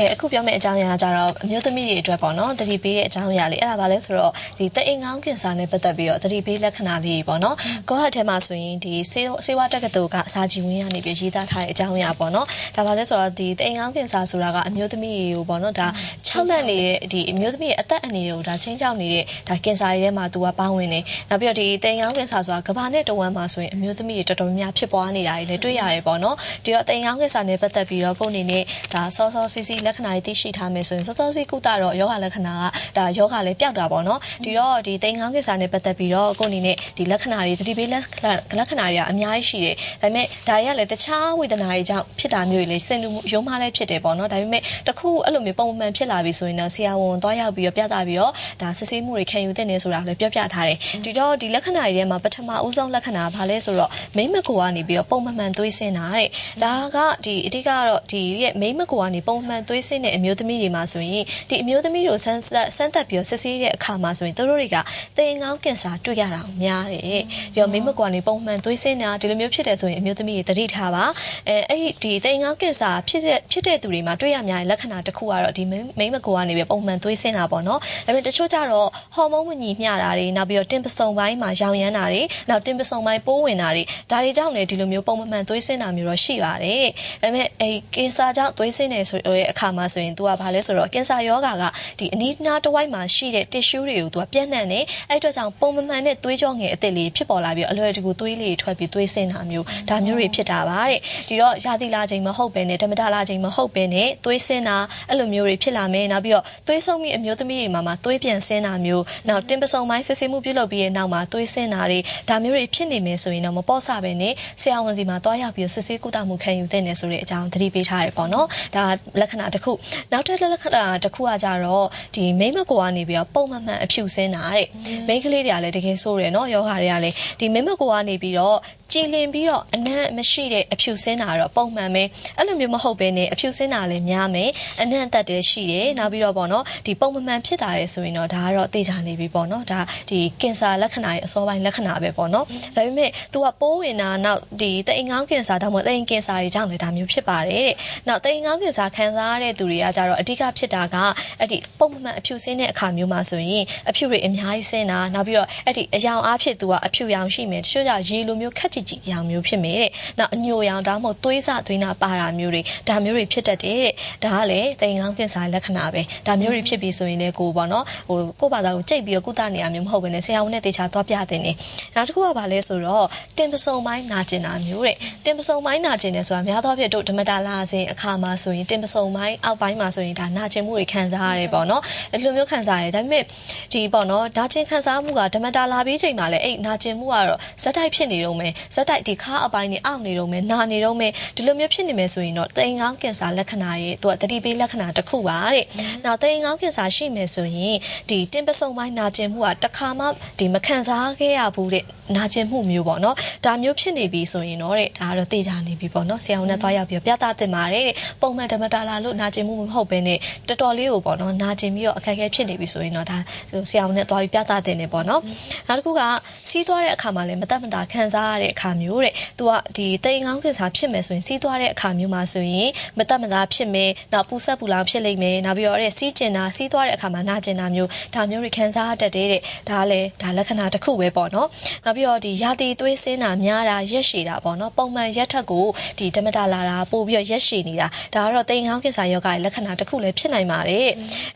ကဲအခုပြောမယ့်အကြောင်းအရာကကြတော့အမျိုးသမီးတွေအတွက်ပေါ့နော်တတိပေးတဲ့အကြောင်းအရာလေးအဲ့ဒါဘာလဲဆိုတော့ဒီတအိမ်ကောင်းကင်ဆာနဲ့ပတ်သက်ပြီးတော့တတိပေးလက္ခဏာလေးပေါ့နော်ကိုဟတ်ထဲမှာဆိုရင်ဒီစေစေဝတက္ကသိုလ်ကစာကြည့်ဝင်ရနေပြီးရေးသားထားတဲ့အကြောင်းအရာပေါ့နော်ဒါဘာလဲဆိုတော့ဒီတအိမ်ကောင်းကင်ဆာဆိုတာကအမျိုးသမီးတွေကိုပေါ့နော်ဒါ၆လန့်နေတဲ့ဒီအမျိုးသမီးရဲ့အသက်အန္တရာယ်ကိုဒါချင်းချောက်နေတဲ့ဒါကင်ဆာတွေထဲမှာသူကပါဝင်နေနောက်ပြီးတော့ဒီတအိမ်ကောင်းကင်ဆာဆိုတာကဘာနဲ့တဝမ်းမှာဆိုရင်အမျိုးသမီးတွေတော်တော်များများဖြစ်ပွားနေတာတွေလည်းတွေ့ရတယ်ပေါ့နော်ဒီတော့တအိမ်ကောင်းကင်ဆာနဲ့ပတ်သက်ပြီးတော့ကိုအနေနဲ့ဒါစောစောစီစီလက္ခဏာတွေသိရှိထားမယ်ဆိုရင်စောစောစီကုသတော့ယောဂလက္ခဏာကဒါယောဂလည်းပျောက်တာပေါ့နော်ဒီတော့ဒီတိမ်ငန်းကိစ္စနဲ့ပတ်သက်ပြီးတော့ကိုအနေနဲ့ဒီလက္ခဏာတွေသတိပေးလက္ခဏာလက္ခဏာတွေကအများကြီးရှိတယ်ဒါပေမဲ့ဒါတွေကလည်းတခြားဝေဒနာတွေကြောင့်ဖြစ်တာမျိုးတွေလည်းစင်လူရုံးမလည်းဖြစ်တယ်ပေါ့နော်ဒါပေမဲ့တခုအဲ့လိုမျိုးပုံမှန်ဖြစ်လာပြီဆိုရင်တော့ဆရာဝန်သွားရောက်ပြီးတော့ပြသပြီးတော့ဒါစစ်ဆေးမှုတွေခံယူသင့်တယ်ဆိုတာလည်းပြောပြထားတယ်ဒီတော့ဒီလက္ခဏာတွေထဲမှာပထမဦးဆုံးလက္ခဏာကဘာလဲဆိုတော့မိမကိုကနေပြီးတော့ပုံမှန်သွေးဆင်းတာတဲ့ဒါကဒီအဓိကတော့ဒီရဲ့မိမကိုကနေပုံမှန်သွေးဆင်းတဲ့အမျိုးသမီးတွေမှာဆိုရင်ဒီအမျိုးသမီးတို့ဆန်းစမ်းသက်ပြီးတော့စစ်ဆေးတဲ့အခါမှာဆိုရင်တို့တွေကသေငောင်းကင်ဆာတွေ့ရတာများတယ်ဒီတော့မိမကွာနေပုံမှန်သွေးဆင်းတာဒီလိုမျိုးဖြစ်တယ်ဆိုရင်အမျိုးသမီးတွေတတိထားပါအဲအဲ့ဒီသေငောင်းကင်ဆာဖြစ်တဲ့ဖြစ်တဲ့သူတွေမှာတွေ့ရများတဲ့လက္ခဏာတစ်ခုကတော့ဒီမိမကွာနေပြီးပုံမှန်သွေးဆင်းတာပေါ့နော်ဒါပေမဲ့တချို့ကြတော့ဟော်မုန်းမညီမျှတာတွေနောက်ပြီးတော့တင်ပစုံပိုင်းမှာရောင်ရမ်းတာတွေနောက်တင်ပစုံပိုင်းပိုးဝင်တာတွေဒါတွေကြောင့်လည်းဒီလိုမျိုးပုံမှန်သွေးဆင်းတာမျိုးတော့ရှိပါတယ်ဒါပေမဲ့အဲကင်ဆာကြောင့်သွေးဆင်းနေဆိုတဲ့အခါမှာဆိုရင် तू ကဘာလဲဆိုတော့ကင်ဆာယောဂါကဒီအနီးနားတစ်ဝိုက်မှာရှိတဲ့ tissue တွေကို तू ကပြန့်နှံ့နေအဲ့အတွက်ကြောင့်ပုံမှန်နဲ့သွေးကြောငယ်အသစ်လေးဖြစ်ပေါ်လာပြီးအလွယ်တကူသွေးလေးထွက်ပြီးသွေးဆင်းတာမျိုးဒါမျိုးတွေဖြစ်တာပါတဲ့ဒီတော့ရာသီလာချိန်မဟုတ်ဘဲနဲ့ဓမ္မတာလာချိန်မဟုတ်ဘဲနဲ့သွေးဆင်းတာအဲ့လိုမျိုးတွေဖြစ်လာမယ်နောက်ပြီးတော့သွေးဆုံးမိအမျိုးသမီးတွေမှာမှသွေးပြန်ဆင်းတာမျိုးနောက်တင်ပစုံပိုင်းစစ်ဆေးမှုပြုလုပ်ပြီးတဲ့နောက်မှာသွေးဆင်းတာတွေဒါမျိုးတွေဖြစ်နေမယ်ဆိုရင်တော့မပေါ့ဆပဲနဲ့ဆရာဝန်စီမှာတွားရောက်ပြီးစစ်ဆေးကုသမှုခံယူသင့်တယ်ဆိုတဲ့အကြောင်းသတိပေးထားရပေါ့နော်ဒါလက္ခဏာတစ်ခုနောက်ထပ်လက္ခဏာတစ်ခုကကြတော့ဒီမိမကိုကနေပြီးတော့ပုံမှန်မှန်အဖြူစင်းတာတဲ့မိန်းကလေးတွေကလည်းတကယ်ဆိုးတယ်နော်ယောဂါတွေကလည်းဒီမိမကိုကနေပြီးတော့ကြည်လင်ပြီးတော့အနံ့မရှိတဲ့အဖြူစင်းတာတော့ပုံမှန်ပဲအဲ့လိုမျိုးမဟုတ်ဘဲနဲ့အဖြူစင်းတာလည်းများမယ်အနံ့တက်တယ်ရှိတယ်နောက်ပြီးတော့ပေါ့နော်ဒီပုံမှန်ဖြစ်တာလေဆိုရင်တော့ဒါကတော့သိကြနေပြီပေါ့နော်ဒါဒီကင်ဆာလက္ခဏာရဲ့အစောပိုင်းလက္ခဏာပဲပေါ့နော်ဒါပေမဲ့ तू ကပိုးဝင်တာနောက်ဒီတအိမ်ကောင်းကင်ဆာဒါမှမဟုတ်တအိမ်ကင်ဆာတွေကြောင့်လည်းဒါမျိုးဖြစ်ပါတယ်တဲ့နောက်တအိမ်ကောင်းကင်ဆာခံစားရတဲ့သူတွေကကြတော့အဓိကဖြစ်တာကအဲ့ဒီပုံမှန်အဖြူစင်းတဲ့အခါမျိုးမှာဆိုရင်အဖြူတွေအများကြီးစင်းတာနောက်ပြီးတော့အဲ့ဒီအယောင်အားဖြင့် तू ကအဖြူရောင်ရှိမယ်တချို့ကြရေလိုမျိုးခက်ကြည့်ကြည့်ရောင်မျိုးဖြစ်မယ်တဲ့နောက်အညိုရောင်ဒါမှမဟုတ်သွေးစသွေးနာပါတာမျိုးတွေဒါမျိုးတွေဖြစ်တတ်တယ်တဲ့ဒါကလည်းတအိမ်ကောင်းကင်ဆာလက္ခဏာပဲဒါမျိုးတွေဖြစ်ပြီးဆိုရင်လည်းကိုပေါ့နော်ဟိုကိုယ့်ဘာသာကိုကြိတ်ပြီးတော့ကုသနေရမျိုးမဟုတ်ဘဲနဲ့ဆရာဝန်နဲ့တေချာသွားပြတင်နေနောက်တစ်ခုကဘာလဲဆိုတော့တင်ပစုံပိုင်းနာကျင်တာမျိုးတဲ့တင်ပစုံပိုင်းနာကျင်တယ်ဆိုတာများသောအားဖြင့်တို့ဓမ္မတာလာစဉ်အခါမှာဆိုရင်တင်ပစုံပိုင်းအောက်ပိုင်းမှာဆိုရင်ဒါနာကျင်မှုတွေခံစားရတယ်ပေါ့နော်အဲ့လိုမျိုးခံစားရတယ်ဒါပေမဲ့ဒီပေါ့နော်နာကျင်ခံစားမှုကဓမ္မတာလာပြီးချိန်မှာလည်းအဲ့နာကျင်မှုကတော့ဇက်တိုက်ဖြစ်နေတော့မယ်ဇက်တိုက်ဒီခါအပိုင်းနေအောက်နေတော့မယ်နာနေတော့မယ်ဒီလိုမျိုးဖြစ်နေမယ်ဆိုရင်တော့တိမ်ကောင်းကင်ဆာလက္ခဏာရဲ့သူကတတိပေးလက္ခဏာတစ်ခုပါတဲ့နောက်တိမ်ကောင်းကင်ဆာရှိမယ်ဆိုရင်ဒီတင်ပစုံပိုင်းနာကျင်မှုကတစ်ခါမှဒီမခံစားခဲ့ရဘူးတဲ့နာကျင်မှုမျိုးပေါ့နော်ဒါမျိုးဖြစ်နေပြီဆိုရင်တော့တဲ့ဒါကတော့သိကြနေပြီပေါ့နော်ဆရာဝန်နဲ့သွားရောက်ပြီးပြသသင့်ပါတယ်တဲ့ပုံမှန်ဓမ္မတာလာလို့နာကျင်မှုမဟုတ်ဘဲနဲ့တော်တော်လေးကိုပေါ့နော်နာကျင်ပြီးတော့အခက်အခဲဖြစ်နေပြီဆိုရင်တော့ဒါဆရာဝန်နဲ့သွားပြီးပြသသင့်တယ်ပေါ့နော်နောက်တစ်ခုကစီးသွားတဲ့အခါမှာလည်းမတက်မတာခံစားရတဲ့အခါမျိုးတဲ့သူကဒီတိမ်ကောင်းကင်ဆာဖြစ်မယ်ဆိုရင်စီးသွားတဲ့အခါမျိုးမှာဆိုရင်မတက်မတာဖြစ်မယ်နောက်ပူဆက်ပူလောင်ဖြစ်လိမ့်မယ်နောက်ပြီးတော့တဲ့စီးကျင်တာစီးသွားတဲ့အခါမှာနာကျင်တာမျိုးဒါမျိုးတွေခံစားရတတ်တယ်တဲ့ဒါလည်းဒါလက္ခဏာတစ်ခုပဲပေါ့နော်နောက်ပြီးတော့ဒီရာသီသွေးစင်းတာများတာရက်ရှည်တာပေါ့နော်ပုံမှန်ရက်ထက်ကိုဒီဓမ္မတာလာတာပို့ပြီးတော့ရက်ရှည်နေတာဒါကတော့တိမ်ကောင်းကင်ဆာယောဂရဲ့လက္ခဏာတစ်ခုလည်းဖြစ်နိုင်ပါတယ်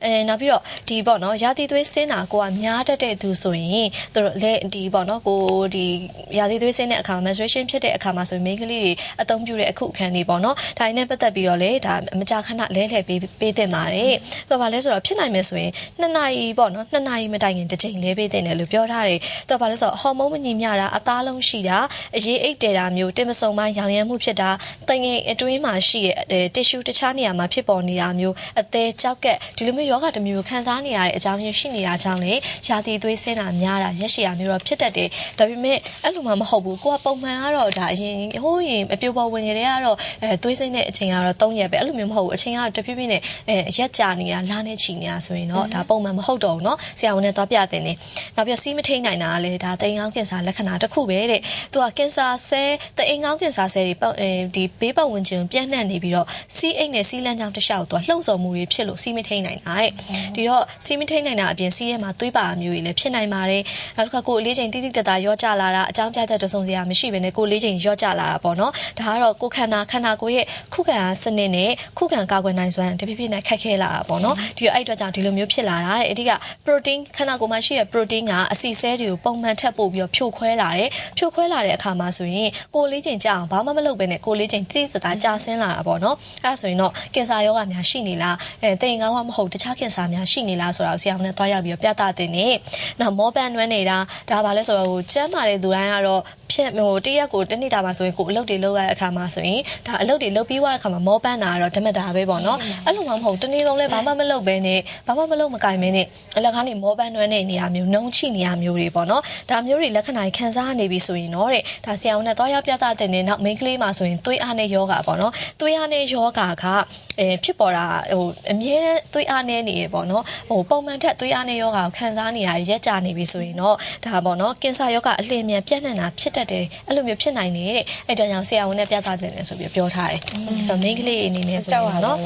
အဲနောက်ပြီးတော့ဒီပေါ့နော်ရာသီသွေးစင်းတာကိုကများတတ်တဲ့သူဆိုရင်သူတို့လည်းဒီပေါ့နော်ကိုဒီရာသီသွေးစင်းတဲ့အခါ menstruation ဖြစ်တဲ့အခါမှာဆိုရင်မိန်းကလေးတွေအသုံးပြုတဲ့အခုအခန်းတွေပေါ့နော်ဒါနဲ့ပတ်သက်ပြီးတော့လေဒါမကြာခဏလဲလှည့်ပေးပေးတင်ပါတယ်သူကဘာလဲဆိုတော့ဖြစ်နိုင်မယ်ဆိုရင်နှစ်နာရီပေါ့နော်နှစ်နာရီမတိုင်ခင်တစ်ချိန်လဲပေးတင်တယ်လို့ပြောထားတယ်သူကဘာလဲဆိုတော့ဟော်မုန်းမညီမျှတာအသားလုံးရှိတာအရေးအိတ်တဲတာမျိုးတင်မစုံပိုင်းရောင်ရမ်းမှုဖြစ်တာတငယ်အတွင်းမှာရှိတဲ့တစ်ရှူတခြားနေရာမှာဖြစ်ပေါ်နေတာမျိုးအသေးကြောက်ကက်ဒီလိုမျိုးယောဂတစ်မျိုးခံစားနေရတဲ့အကြောင်းရင်းရှိနေတာကြောင့်လေရာသီသွေးဆင်းတာများတာရက်ရှည်တာမျိုးတော့ဖြစ်တတ်တယ်ဒါပေမဲ့အဲ့လိုမှမဟုတ်ဘူးကိုက ပုံမှန်ကတော့ဒါအရင်ဟိုးရင်အပြိုပေါ်ဝင်ကြတဲ့ကတော့အဲသွေးစိမ့်တဲ့အချိန်ကတော့3ရက်ပဲအဲ့လိုမျိုးမဟုတ်ဘူးအချိန်ကတော့တဖြည်းဖြည်းနဲ့အဲရက်ကြာနေတာလာနေချီနေတာဆိုရင်တော့ဒါပုံမှန်မဟုတ်တော့ဘူးเนาะဆရာဝန်နဲ့သွားပြတဲ့နေနောက်ပြီးစီးမထိန်နိုင်တာကလည်းဒါတိမ်ကောင်းကင်ဆာလက္ခဏာတစ်ခုပဲတဲ့သူကကင်ဆာဆဲတိမ်ကောင်းကင်ဆာဆဲတွေပေါ့အဲဒီဘေးပတ်ဝန်းကျင်ပြန့်နှံ့နေပြီးတော့စီးအိတ်နဲ့စီးလန်းချောင်း တစ်လျှောက်သူကလှုပ်ဆော်မှုတွေဖြစ်လို့စီးမထိန်နိုင်တာတဲ့ဒီတော့စီးမထိန်နိုင်တာအပြင်စီးရဲမှာသွေးပါမျိုးတွေလည်းဖြစ်နိုင်ပါတယ်နောက်တစ်ခါကိုယ်လေးချိန်တိတိတတ်တာရောကြလာတာအကြောင်းပြချက်တစုံတရာမရှိဘဲနဲ့ကိုယ်လေးချိန်ရောကြလာတာပေါ့နော်ဒါကတော့ကိုယ်ခန္ဓာခန္ဓာကိုယ်ရဲ့ခုခံအားစနစ်နဲ့ခုခံကာကွယ်နိုင်စွမ်းတဖြည်းဖြည်းနဲ့ခက်ခဲလာတာပေါ့နော်ဒီအဲ့အတွက်ကြောင့်ဒီလိုမျိုးဖြစ်လာတာတဲ့အဓိက protein ခန္ဓာကိုယ်မှာရှိတဲ့ protein ကအစီဆဲတွေကိုပုံမှန်ထပ်ပို့ပြီးတော့ဖြိုခွဲလာတယ်ဖြိုခွဲလာတဲ့အခါမှာဆိုရင်ကိုယ်လေးချိန်ကြာအောင်ဘာမှမလုပ်ဘဲနဲ့ကိုယ်လေးချိန်တိတိတတ်တာကြာဆင်းလာတာပေါ့နော်အဲ့ဒါဆိုရင်တော့ကင်ဆာရောဂါများရှိနေလားအဲတိမ်ကောင်းကမဟုတ်တခြားကင်ဆာများရှိနေလားဆိုတာကိုဆရာဝန်နဲ့တွားရောက်ပြီးတော့ပြသတင်နေနောက်မောပန်းနွမ်းနေတာဒါပါလဲဆိုတော့ဟိုကျမ်းမာတဲ့သူတိုင်းကတော့ဖြက်ဟိုတရက်ကိုတစ်နေ့တာပါဆိုရင်ကိုယ်အလုပ်တွေလုပ်ရတဲ့အခါမှာဆိုရင်ဒါအလုပ်တွေလုပ်ပြီးွားတဲ့အခါမှာမောပန်းတာကတော့ဓမ္မတာပဲပေါ့နော်အဲ့လိုမှမဟုတ်တနေ့ကုန်လဲဘာမှမလုပ်ဘဲနဲ့ဘာမှမလုပ်မကင်မဲနဲ့အလကားနေမောပန်းနွမ်းနေနေရမျိုးနှုံချိနေရမျိုးတွေပေါ့နော်ဒါမျိုးတွေလက္ခဏာခံစားနေပြီဆိုရင်တော့တဲ့ဒါဆရာဝန်နဲ့တွားရောက်ပြသတဲ့နေနောက်မိန်းကလေးမှာဆိုရင်သွေးအားနဲ့ယောဂါပေါ့နော်သွေးအားနဲ့ယောဂါကအဲဖြစ်ပေါ်တာဟိုအမြဲတမ်းသွေးအားနဲ့နေရပေါ့နော်ဟိုပုံမှန်ထက်သွေးအားနဲ့ယောဂါကိုခံစားနေတာရက်ကြနေပြီဆိုရင်တော့ဒါပေါ့နော်ကင်ဆာယောဂါအလျင်မြန်ပြန့်နှံ့တာဖြစ်တတ်တယ်အဲ့လိုမျိုးဖြစ်နိုင်နေတဲ့အဲ့ဒါကြောင့်ဆရာဝန်နဲ့ပြသတဲ့နေဆိုပြီးပြောထားတယ်မိန်းကလေးအနေနဲ့ဆိုရင်နော်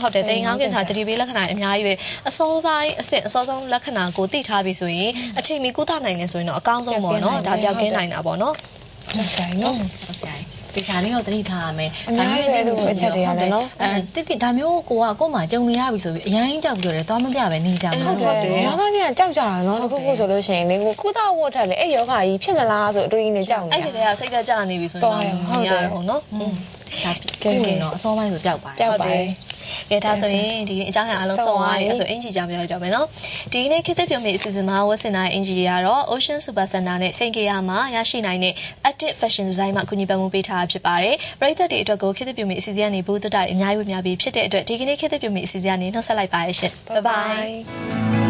ဟုတ်တယ်တိမ်ကောင်းကင်ဆာတတိပေးလက္ခဏာအများကြီးပဲအစောပိုင်းအစစ်အစောဆုံးလက္ခဏာကိုသိထားပြီဆိုရင်အချိန်မီကုသနိုင်တယ်ဆိုရင်တော့အကောင်းဆုံးပေါ့နော်ဒါပြောက်ကင်းနိုင်တာပေါ့နော်ဆက်ဆိုင်နော်ဟုတ်ဆရာ ဒီချာလေးတော့တတိထားရမယ်အများကြီးပဲသူအချက်တွေကလည်းနော်အဲတိတိဒါမျိုးကိုကကို့မှာကြုံနေရပြီဆိုပြီးအရင်ကြောက်ပြီးတော့လည်းသွားမပြပဲနေကြမှာဟုတ်တယ်။နောက်သားပြန်ကြောက်ကြတာနော်။အခုခုဆိုလို့ရှိရင်လေကိုကုသဝတ်ထက်လေအဲ့ယောဂကြီးဖြစ်မလားဆိုအတူကြီးနေကြောက်နေအဲ့ဒီတည်းကစိတ်ဓာတ်ကျနေပြီဆိုရင်တော့ဟုတ်တယ်ဟုတ်နော်ဒါပြင်ရင်တော့အစောပိုင်းဆိုပျောက်ပါတယ်ပျောက်ပါတယ် ကဲဒါဆိုရင်ဒီအကြောင်းအရာအလုံးစုံသွားပြီအဲ့ဆိုအင်ဂျီကြောင်ပြောရကြမယ်နော်ဒီနေ့ခေတ်သစ်ပြုံးမြေအစီအစဉ်မှာဝတ်ဆင်တဲ့အင်ဂျီတွေကတော့ Ocean Super Center နဲ့စိန်ကေယာမှာရရှိနိုင်တဲ့ Active Fashion Design မှာအကူအညီပံ့ပိုးပေးထားတာဖြစ်ပါတယ်ပရိသတ်တွေအတွက်ကိုခေတ်သစ်ပြုံးမြေအစီအစဉ်ကနေဘူးတတတွေအများကြီးဝေမျှပြီးဖြစ်တဲ့အတွက်ဒီကနေ့ခေတ်သစ်ပြုံးမြေအစီအစဉ်ကနေနှုတ်ဆက်လိုက်ပါရရှင် Bye bye